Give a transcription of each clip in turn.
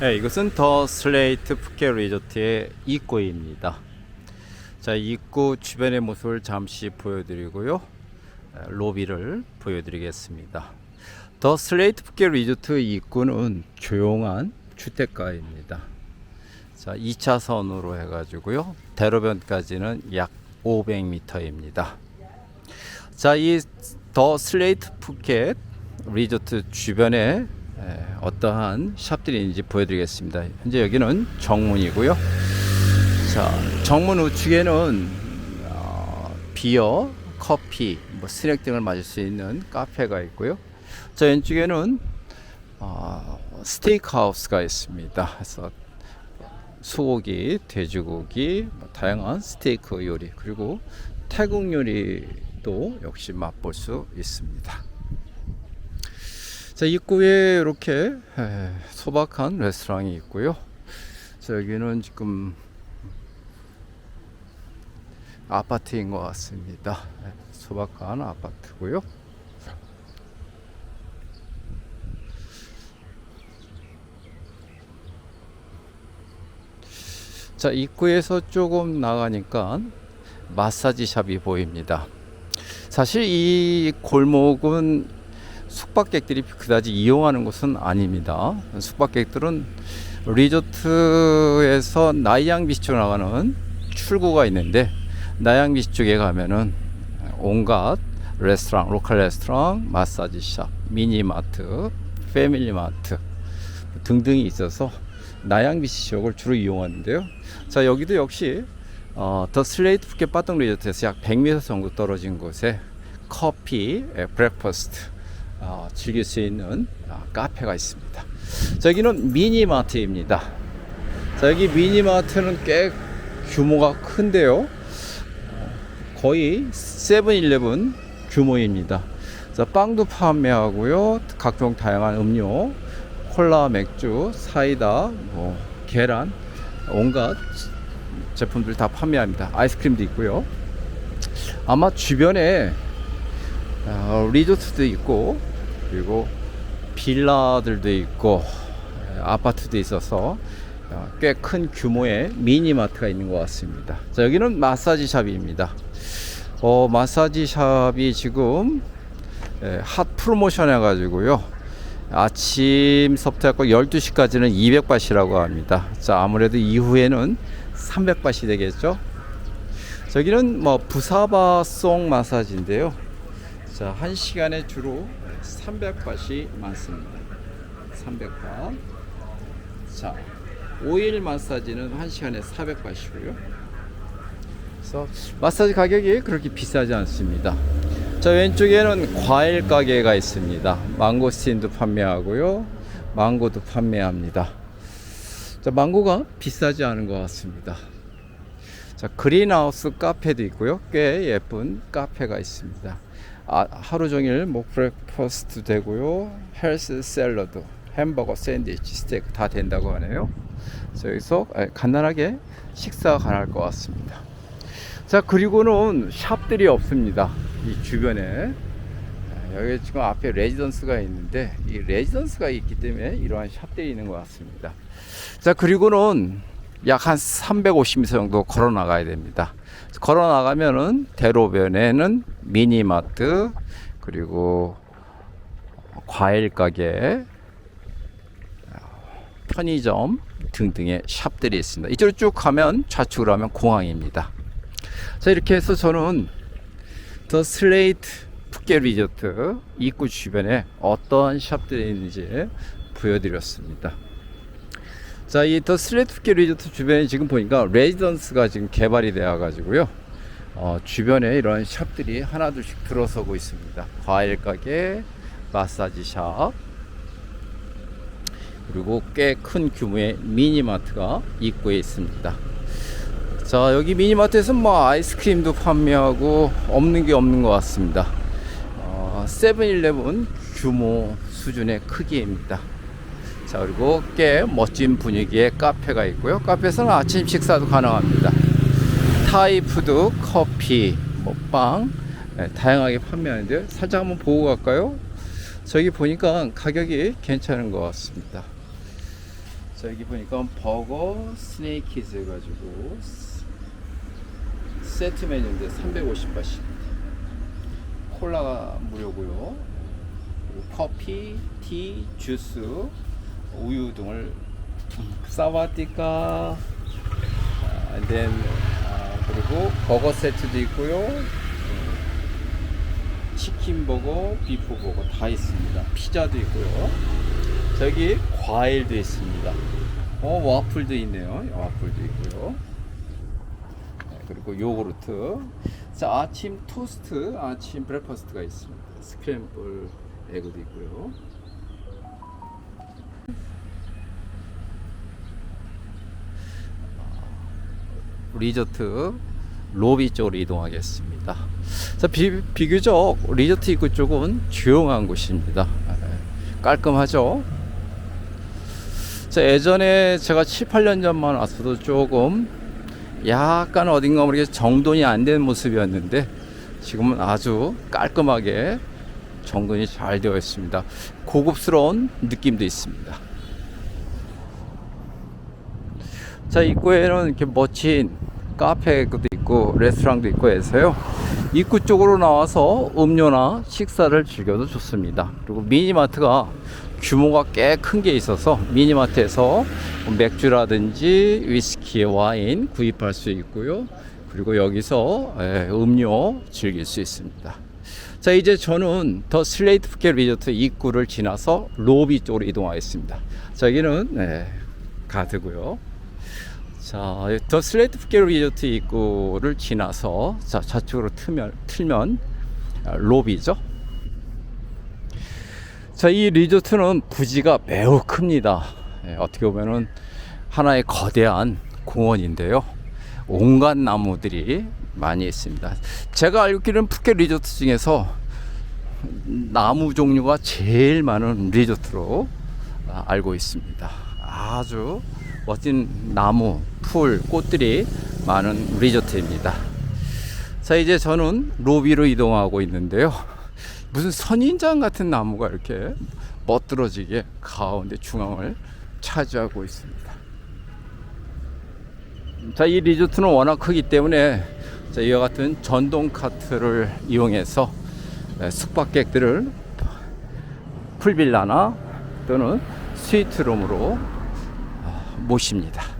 네, 이것은 더 슬레이트 푸켓 리조트의 입구입니다. 자, 입구 주변의 모습을 잠시 보여드리고요. 에, 로비를 보여드리겠습니다. 더 슬레이트 푸켓 리조트 입구는 조용한 주택가입니다. 자, 2차선으로 해가지고요. 대로변까지는 약 500m입니다. 자, 이 더 슬레이트 푸켓 리조트 주변에 에, 어떠한 샵들이 있는지 보여드리겠습니다. 현재 여기는 정문이고요. 자, 정문 우측에는 어, 비어, 커피, 뭐 스낵 등을 마실 수 있는 카페가 있고요. 자, 왼쪽에는 어, 스테이크 하우스가 있습니다. 그래서 소고기, 돼지고기, 뭐 다양한 스테이크 요리 그리고 태국 요리도 역시 맛볼 수 있습니다. 자 입구에 이렇게 에, 소박한 레스토랑이 있고요. 자 여기는 지금 아파트인 것 같습니다. 에, 소박한 아파트고요. 자 입구에서 조금 나가니까 마사지 샵이 보입니다. 사실 이 골목은 숙박객들이 그다지 이용하는 곳은 아닙니다. 숙박객들은 리조트에서 나이양 비치 쪽으로 나가는 출구가 있는데 나이양 비치 쪽에 가면은 온갖 레스토랑, 로컬 레스토랑, 마사지 샵, 미니마트, 패밀리마트 등등이 있어서 나양 비치 쪽을 주로 이용하는데요. 자 여기도 역시 어, 더 슬레이트 푸켓 빠동 리조트에서 약 100m 정도 떨어진 곳에 커피, 에, 브렉퍼스트 어, 즐길 수 있는 아, 카페가 있습니다. 저기는 미니마트입니다. 자, 여기 미니마트는 꽤 규모가 큰데요. 어, 거의 세븐일레븐 규모입니다. 자, 빵도 판매하고요. 각종 다양한 음료, 콜라, 맥주, 사이다, 뭐 계란, 온갖 제품들 다 판매합니다. 아이스크림도 있고요. 아마 주변에 어, 리조트도 있고 그리고 빌라들도 있고 에, 아파트도 있어서 어, 꽤큰 규모의 미니마트가 있는 것 같습니다. 자, 여기는 마사지 샵입니다. 어, 마사지 샵이 지금 에, 핫 프로모션 해가지고요. 아침서부터 해서 12시까지는 200바시라고 합니다. 자, 아무래도 이후에는 300바시 되겠죠. 저기는 뭐 부사바송 마사지인데요. 자, 한 시간에 주로 300바시 많습니다. 300바. 자, 오일 마사지는 한 시간에 400바시고요. 그래서 마사지 가격이 그렇게 비싸지 않습니다. 자, 왼쪽에는 과일 가게가 있습니다. 망고스틴도 판매하고요. 망고도 판매합니다. 자, 망고가 비싸지 않은 것 같습니다. 자, 그린하우스 카페도 있고요. 꽤 예쁜 카페가 있습니다. 아, 하루 종일 뭐 브렉퍼스트 되고요. 헬스 샐러드, 햄버거, 샌드위치, 스테이크 다 된다고 하네요. 여기서 아, 간단하게 식사가 가능할 것 같습니다. 자, 그리고는 샵들이 없습니다. 이 주변에. 아, 여기 지금 앞에 레지던스가 있는데 이 레지던스가 있기 때문에 이러한 샵들이 있는 것 같습니다. 자, 그리고는 약 한 350m 정도 걸어 나가야 됩니다. 걸어 나가면은 대로변에는 미니마트 그리고 과일 가게 편의점 등등의 샵들이 있습니다. 이쪽으로 쭉 가면 좌측으로 하면 공항입니다. 자 이렇게 해서 저는 더 슬레이트 푸켓 리조트 입구 주변에 어떠한 샵들이 있는지 보여드렸습니다. 자, 이더 푸켓 리조트 주변에 지금 보니까 레지던스가 지금 개발이 되어 가지고요. 어, 주변에 이런 샵들이 하나 둘씩 들어서고 있습니다. 과일 가게, 마사지 샵, 그리고 꽤 큰 규모의 미니마트가 입구에 있습니다. 자, 여기 미니마트에서 뭐 아이스크림도 판매하고 없는 게 없는 것 같습니다. 어, 세븐일레븐 규모 수준의 크기입니다. 자, 그리고 꽤 멋진 분위기의 카페가 있고요. 카페에서는 아침 식사도 가능합니다. 타이 푸드, 커피, 뭐 빵, 네, 다양하게 판매하는데요. 살짝 한번 보고 갈까요? 저기 보니까 가격이 괜찮은 것 같습니다. 자 여기 보니까 버거 스네이키즈 해가지고 스- 세트 메뉴인데 350바씩 콜라가 무료고요 커피, 티, 주스, 우유 등을 사와디카 아, 아, 그리고 버거 세트도 있고요 음, 치킨 버거, 비프 버거 다 있습니다 피자도 있고요 저기 과일도 있습니다. 어 와플도 있네요. 와플도 있고요. 네, 그리고 요구르트. 자 아침 토스트, 아침 브레퍼스트가 있습니다. 스크램블 에그도 있고요. 리조트 로비 쪽으로 이동하겠습니다. 자, 비, 비교적 리조트 입구 쪽은 조용한 곳입니다. 네, 깔끔하죠? 자, 예전에 제가 7, 8년 전만 왔어도 조금 약간 어딘가 모르게 정돈이 안 된 모습이었는데 지금은 아주 깔끔하게 정돈이 잘 되어 있습니다. 고급스러운 느낌도 있습니다. 자, 입구에는 이렇게 멋진 카페도 있고 레스토랑도 있고 해서요. 입구 쪽으로 나와서 음료나 식사를 즐겨도 좋습니다. 그리고 미니마트가 규모가 꽤 큰 게 있어서 미니마트에서 맥주라든지 위스키, 와인 구입할 수 있고요. 그리고 여기서 예, 음료 즐길 수 있습니다. 자 이제 저는 더 슬레이트 푸켓 리조트 입구를 지나서 로비 쪽으로 이동하겠습니다. 자 여기는 네, 가드고요. 자, 더 슬레이트 푸켓 리조트 입구를 지나서 자 좌측으로 틀면 틀면 아, 로비죠. 자, 이 리조트는 부지가 매우 큽니다. 예, 어떻게 보면은 하나의 거대한 공원인데요. 온갖 나무들이 많이 있습니다. 제가 알고 있기로는 푸켓 리조트 중에서 나무 종류가 제일 많은 리조트로 아, 알고 있습니다. 아주 멋진 나무, 풀, 꽃들이 많은 리조트입니다. 자, 이제 저는 로비로 이동하고 있는데요. 무슨 선인장 같은 나무가 이렇게 멋들어지게 가운데 중앙을 차지하고 있습니다. 자, 이 리조트는 워낙 크기 때문에 자, 이와 같은 전동 카트를 이용해서 네, 숙박객들을 풀빌라나 또는 스위트룸으로 아, 모십니다.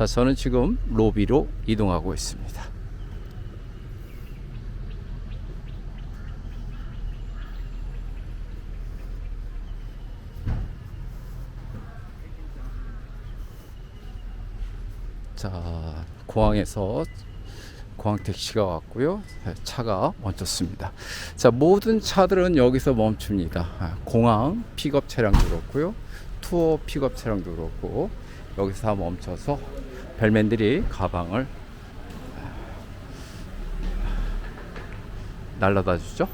자, 저는 지금 로비로 이동하고 있습니다. 자, 공항에서 공항 택시가 왔고요. 네, 차가 멈췄습니다. 자, 모든 차들은 여기서 멈춥니다. 아, 공항 픽업 차량도 그렇고요. 투어 픽업 차량도 그렇고 여기서 다 멈춰서 벨맨들이 가방을 아, 날라다 주죠.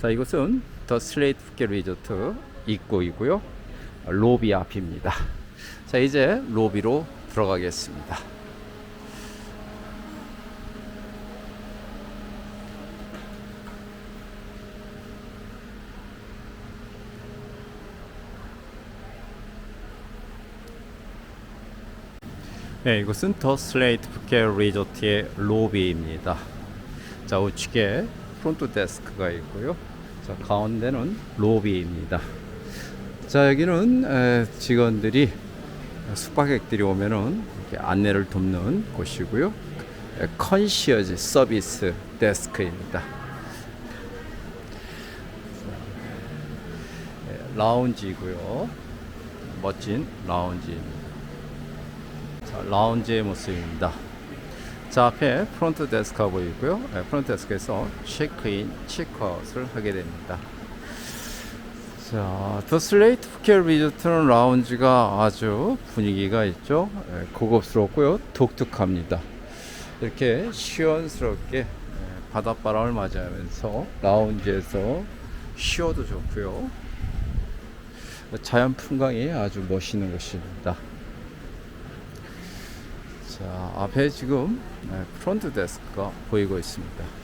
자, 이곳은 더 슬레이트 푸켓 리조트 입구이고요. 로비 앞입니다. 자, 이제 로비로 들어가겠습니다. 네, 이곳은 더 슬레이트 푸켓 리조트의 로비입니다. 자, 우측에 프론트 데스크가 있고요. 자, 가운데는 로비입니다. 자, 여기는 에, 직원들이 숙박객들이 오면은 안내를 돕는 곳이고요. 에, 컨시어지 서비스 데스크입니다. 에, 라운지고요. 멋진 라운지입니다. 자, 라운지의 모습입니다. 자, 앞에 프론트 데스크가 보이고요. 네, 프론트 데스크에서 체크인, 체크아웃을 하게 됩니다. 자, 더 슬레이트 푸켓 리조트는 라운지가 아주 분위기가 있죠. 예, 고급스럽고요. 독특합니다. 이렇게 시원스럽게 예, 바닷바람을 맞이하면서 라운지에서 쉬어도 좋고요. 자연 풍광이 아주 멋있는 곳입니다. 자, 앞에 지금 예, 프론트 데스크가 보이고 있습니다.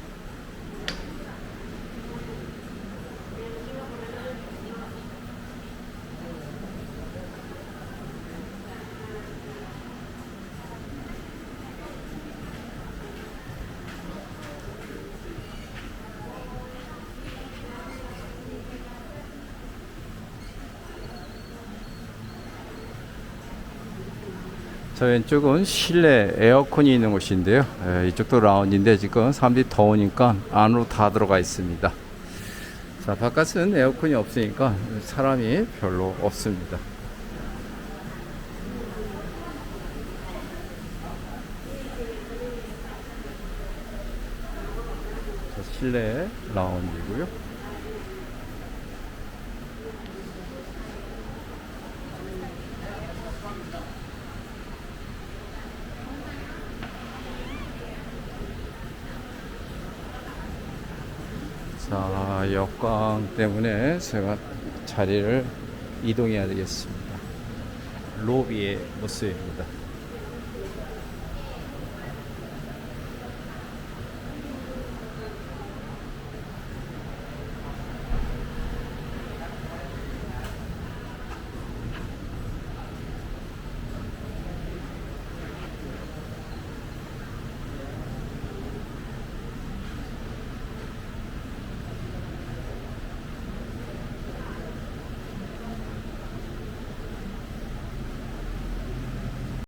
저 왼쪽은 실내 에어컨이 있는 곳인데요. 에, 이쪽도 라운지인데 지금 사람들이 더우니까 안으로 다 들어가 있습니다. 자, 바깥은 에어컨이 없으니까 사람이 별로 없습니다. 자, 실내 라운지고요. 자, 역광 때문에 제가 자리를 이동해야 되겠습니다. 로비의 모습입니다.